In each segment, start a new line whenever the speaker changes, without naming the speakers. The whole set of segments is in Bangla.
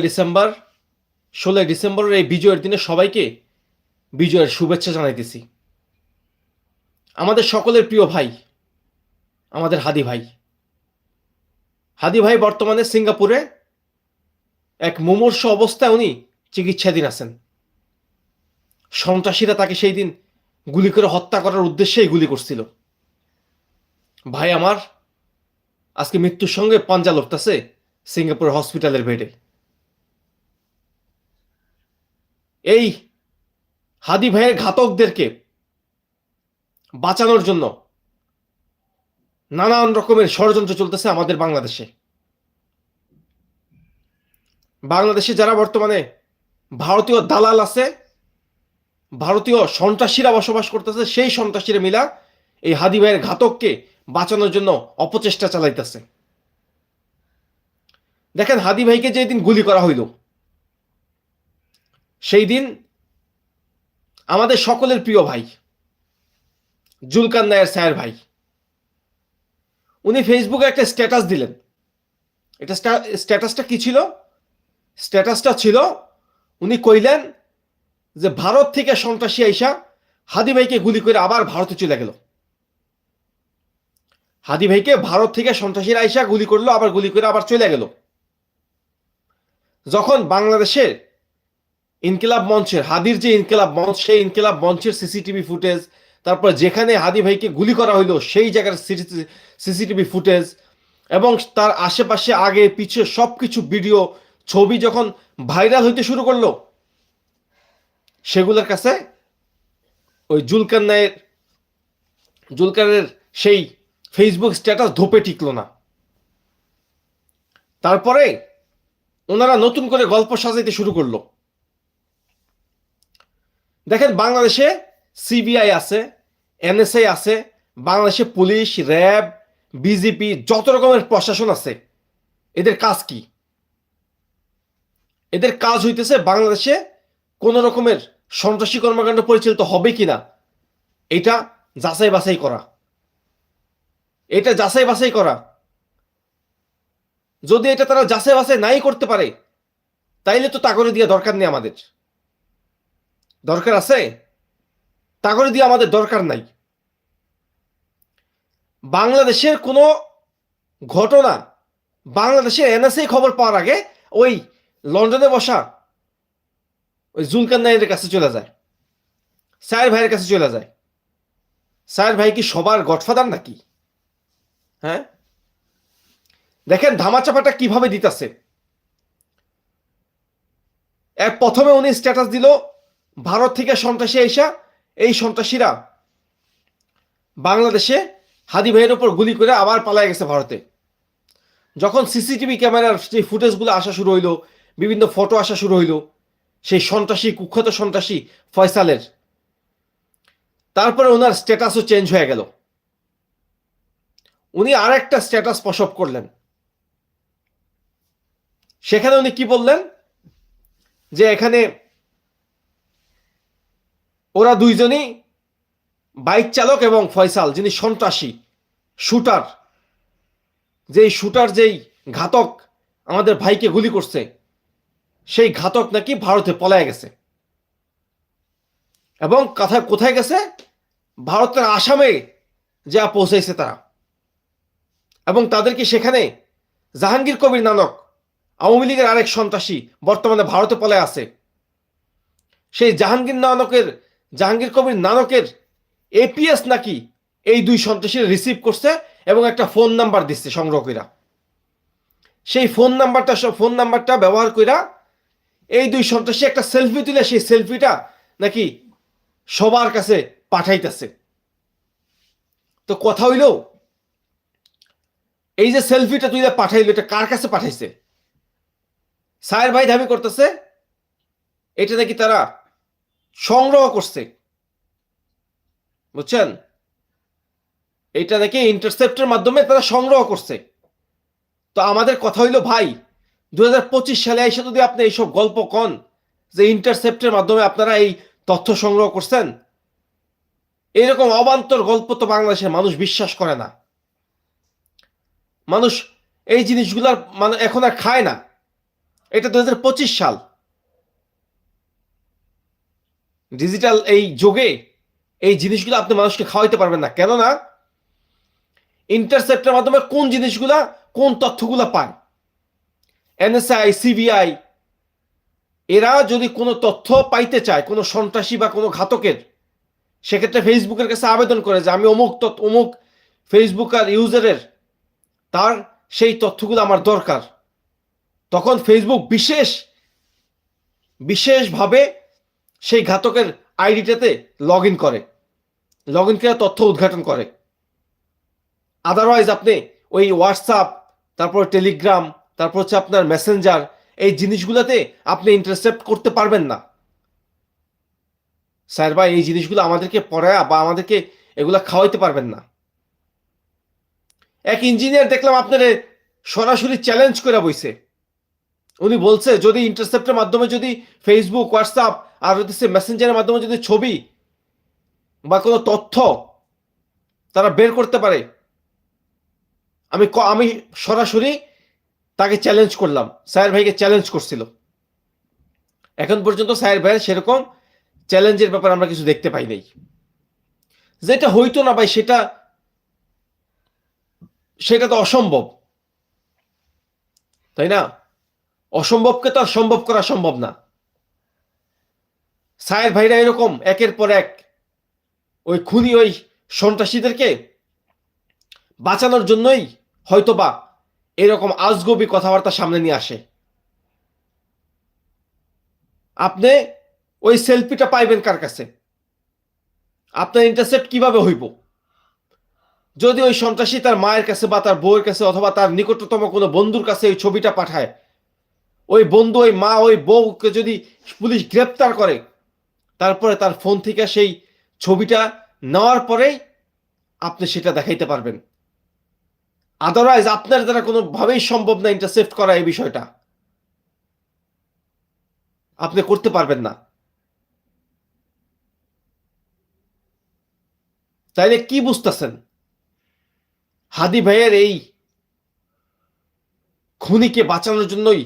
ডিসেম্বর, ষোলোই ডিসেম্বরের এই বিজয়ের দিনে সবাইকে বিজয়ের শুভেচ্ছা জানাইতেছি। আমাদের সকলের প্রিয় ভাই, আমাদের হাদি ভাই। হাদি ভাই বর্তমানে সিঙ্গাপুরে এক মুমূর্ষ অবস্থায় উনি চিকিৎসাধীন আছেন। সন্ত্রাসীরা তাকে সেই দিন গুলি করে হত্যা করার উদ্দেশ্যেই গুলি করছিল। ভাই আমার, আজকে মৃত্যুর সঙ্গে পাঞ্জা লড়তেছে সিঙ্গাপুর হসপিটালের বেডে। এই হাদি ভাইয়ের ঘাতকদেরকে বাঁচানোর জন্য নানান রকমের ষড়যন্ত্র চলতেছে আমাদের বাংলাদেশে। বাংলাদেশে যারা বর্তমানে ভারতীয় দালাল আছে, ভারতীয় সন্ত্রাসীরা বসবাস করতেছে, সেই সন্ত্রাসীরা মিলা এই হাদি ভাইয়ের ঘাতককে বাঁচানোর জন্য অপচেষ্টা চালাইতেছে। দেখেন হাদি ভাইকে যেদিন গুলি করা হইল সেই দিন আমাদের সকলের প্রিয় ভাই জুলকান নায়ের স্যার ভাই, উনি ফেসবুকে একটা স্ট্যাটাস দিলেন। এটা স্ট্যাটাসটা কি ছিল? স্ট্যাটাসটা ছিল, উনি কইলেন যে ভারত থেকে সন্ত্রাসী আইসা হাদি ভাইকে গুলি করে আবার ভারতে চলে গেল। হাদি ভাইকে ভারত থেকে সন্ত্রাসীরা আইসা গুলি করল, আবার গুলি করে আবার চলে গেল। যখন বাংলাদেশের ইনকিলাব মঞ্চের, হাদির যে ইনকিলাব মঞ্চ, সেই ইনকিলাব মঞ্চের সিসিটিভি ফুটেজ, তারপর যেখানে হাদি ভাইকে গুলি করা হইল, সেই জায়গার সিসিটিভি ফুটেজ, এবং তার আশেপাশে আগে পিছিয়ে সব কিছু ভিডিও, ছবি যখন ভাইরাল হইতে শুরু করল, সেগুলোর কাছে ওই জুলকার নায়ের সেই ফেসবুক স্ট্যাটাস ধোপে টিকলো না। তারপরে ওনারা নতুন করে গল্প সাজাইতে শুরু করল। দেখেন বাংলাদেশে সিবিআই আছে, এনএসআই আছে, বাংলাদেশে পুলিশ, র্যাব, বিজেপি, যত রকমের প্রশাসন আছে, এদের কাজ কি? এদের কাজ হইতেছে বাংলাদেশে কোন রকমের সন্ত্রাসী কর্মকাণ্ড পরিচালিত হবে কিনা, এটা যাচাই বাছাই করা। এটা যাচাই বাছাই করা। যদি এটা তারা যাচাই বাছাই নাই করতে পারে, তাইলে তো তাগরে দিয়ে দরকার নেই আমাদের। দরকার আছে? তা করে দিয়ে আমাদের দরকার নাই। বাংলাদেশের কোনো ঘটনা, বাংলাদেশের এনএসএ খবর পাওয়ার আগে ওই লন্ডনে বসা ওই জুলকান নাইনের কাছে চলে যায়। সায়ের ভাইয়ের কাছে চলে যায়। সায়ের ভাই কি সবার গডফাদার নাকি? হ্যাঁ? দেখেন ধামাচাপাটা কীভাবে দিতেছে। এক প্রথমে উনি স্ট্যাটাস দিল ভারত থেকে সন্ত্রাসী এসা এই সন্ত্রাসীরা বাংলাদেশে হাদি ভাইয়ের ওপর গুলি করে আবার পালায় গেছে ভারতে। যখন সিসিটিভি ক্যামেরার যে ফুটেজগুলো আসা শুরু হইল, বিভিন্ন ফটো আসা শুরু হইল, সেই সন্ত্রাসী, কুখ্যাত সন্ত্রাসী ফয়সালের। তারপরে ওনার স্ট্যাটাসও চেঞ্জ হয়ে গেল। উনি আর একটা স্ট্যাটাস প্রসব করলেন। সেখানে উনি কি বললেন? যে এখানে ওরা দুইজনই বাইক চালক এবং ফয়সাল, যিনি সন্ত্রাসী, শুটার। যেই শুটার, যেই ঘাতক আমাদের ভাইকে গুলি করছে, সেই ঘাতক নাকি ভারতে পলায় গেছে। এবং কথা কোথায় গেছে? ভারতের আসামে যা পৌঁছেছে তারা। এবং তাদেরকে সেখানে জাহাঙ্গীর কবির নানক, আওয়ামী লীগের আরেক সন্ত্রাসী বর্তমানে ভারতে পলায় আছে, সেই জাহাঙ্গীর নানকের জাহাঙ্গীর কবির নানকের এপিএস নাকি এই দুই সন্ত্রাসী রিসিভ করছে এবং একটা ফোন নাম্বার দিচ্ছে সংগ্রহ কইরা। সেই ফোন নাম্বারটা ফোন নাম্বারটা ব্যবহার কইরা এই দুই সন্ত্রাসী একটা সেলফি তুলে সেই সেলফিটা নাকি সবার কাছে পাঠাইতেছে। তো কথা হইল, এই যে সেলফিটা তুই পাঠাইল, এটা কার কাছে পাঠাইছে? সায়ের ভাই দাবি করতেছে, এটা নাকি তারা সংগ্রহ করছে। বুঝছেন? এটা নাকি ইন্টারসেপ্টের মাধ্যমে তারা সংগ্রহ করছে। তো আমাদের কথা হইল, ভাই দু পঁচিশ সালে এসে যদি আপনি এইসব গল্প কন, যে ইন্টারসেপ্টের মাধ্যমে আপনারা এই তথ্য সংগ্রহ করছেন এরকম অবান্তর গল্প তো বাংলাদেশের মানুষ বিশ্বাস করে না। মানুষ এই জিনিসগুলার মানে এখন আর খায় না। এটা দু হাজার পঁচিশ সাল। ডিজিটাল এই যুগে এই জিনিসগুলো আপনি মানুষকে খাওয়াইতে পারবেন না। কেননা ইন্টারসেপ্টের মাধ্যমে কোন জিনিসগুলা, কোন তথ্যগুলা পায়? এনএসআই সিবিআই এরা যদি কোনো তথ্য পাইতে চায়, কোনো সন্ত্রাসী বা কোনো ঘাতকের, সেক্ষেত্রে ফেসবুকের কাছে আবেদন করে যে আমি অমুক তথ্য, অমুক ফেসবুক আর ইউজারের, তার সেই তথ্যগুলো আমার দরকার। তখন ফেসবুক বিশেষ, বিশেষভাবে সেই ঘাতকের আইডিটাতে লগ ইন করে। লগ ইন করে তথ্য উদ্ঘাটন করে। আদারওয়াইজ আপনি ওই হোয়াটসঅ্যাপ তারপর টেলিগ্রাম তারপর হচ্ছে আপনার মেসেঞ্জার এই জিনিসগুলোতে আপনি ইন্টারসেপ্ট করতে পারবেন না। স্যার ভাই, এই জিনিসগুলো আমাদেরকে পড়ায়া বা আমাদেরকে এগুলা খাওয়াইতে পারবেন না। এক ইঞ্জিনিয়ার দেখলাম আপনার সরাসরি চ্যালেঞ্জ করে বইছে। উনি বলছে, যদি ইন্টারসেপ্টের মাধ্যমে যদি ফেসবুক হোয়াটসঅ্যাপ আর হচ্ছে মেসেঞ্জারের মাধ্যমে যদি ছবি বা কোনো তথ্য তারা বের করতে পারে, আমি আমি সরাসরি তাকে চ্যালেঞ্জ করলাম। সায়ের ভাইকে চ্যালেঞ্জ করছিল। এখন পর্যন্ত সায়ের ভাইয়ের সেরকম চ্যালেঞ্জের ব্যাপারে আমরা কিছু দেখতে পাই নাই। যেটা হইতো না ভাই, সেটা সেটা তো অসম্ভব। তাই না? অসম্ভবকে তো আর সম্ভব করা সম্ভব না। সায়ের ভাইরা এরকম, একের পর এক। ওই খুনি ওই সন্ত্রাসীদেরকে বাঁচানোর জন্যই হয়তোবা এরকম আজগবি কথাবার্তা সামনে নিয়ে আসে। আপনি ওই সেলফিটা পাইবেন কার কাছে? আপনার ইন্টারসেপ্ট কীভাবে হইব? যদি ওই সন্ত্রাসী তার মায়ের কাছে বা তার বউয়ের কাছে অথবা তার নিকটতম কোনো বন্ধুর কাছে ওই ছবিটা পাঠায়, ওই বন্ধু, ওই মা, ওই বউকে যদি পুলিশ গ্রেপ্তার করে তারপরে তার ফোন থেকে সেই ছবিটা নেওয়ার পরেই আপনি সেটা দেখাইতে পারবেন। আদারওয়াইজ আপনার দ্বারা কোনোভাবেই সম্ভব না ইন্টারসেপ্ট করা এই বিষয়টা। আপনি করতে পারবেন না। তাইলে কি বুঝতেছেন? হাদি ভাইয়ের এই খুনিকে বাঁচানোর জন্যই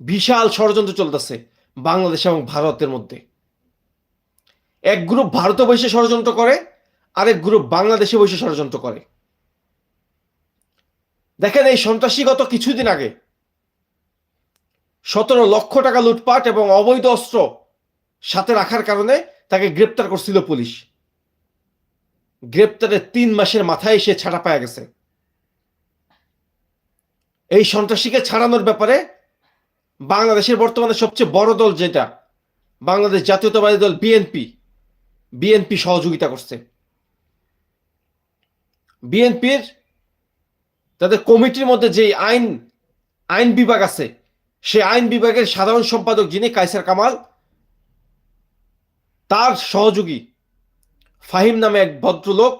বিশাল ষড়যন্ত্র চলতেছে বাংলাদেশ এবং ভারতের মধ্যে। এক গ্রুপ ভারতে বসে ষড়যন্ত্র করে, আরেক গ্রুপ বাংলাদেশে বসে ষড়যন্ত্র করে। দেখেন এই সন্ত্রাসী গত কিছুদিন আগে সতেরো লক্ষ টাকা লুটপাট এবং অবৈধ অস্ত্র সাথে রাখার কারণে তাকে গ্রেপ্তার করছিল পুলিশ। গ্রেপ্তারের তিন মাসের মাথায় সে ছাড়া পাওয়া গেছে। এই সন্ত্রাসীকে ছাড়ানোর ব্যাপারে বাংলাদেশের বর্তমানে সবচেয়ে বড় দল যেটা, বাংলাদেশ জাতীয়তাবাদী দল বিএনপি। বিএনপি সহযোগিতা করছে। বিএনপির তাদের কমিটির মধ্যে যে আইন আইন বিভাগ আছে সে আইন বিভাগের সাধারণ সম্পাদক যিনি কাইসার কামাল, তার সহযোগী ফাহিম নামে এক ভদ্রলোক,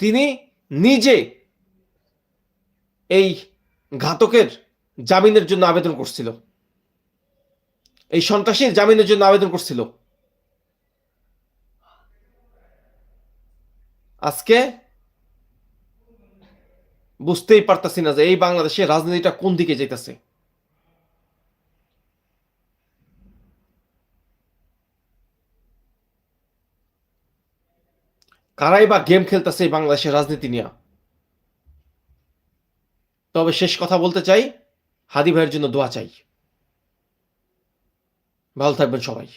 তিনি নিজে এই ঘাতকের জামিনের জন্য আবেদন করছিল। এই সন্ত্রাসীর জামিনের জন্য আবেদন করছিল। আজকে বুঝতেই পারতাছি না যে এই বাংলাদেশের রাজনীতিটা কোন দিকে যেতেছে কারাই বা গেম খেলতেছে এই বাংলাদেশের রাজনীতি নিয়ে। তবে শেষ কথা বলতে চাই, হাদি ভাইয়ের জন্য দোয়া চাই। ভালো থাকবেন সবাই।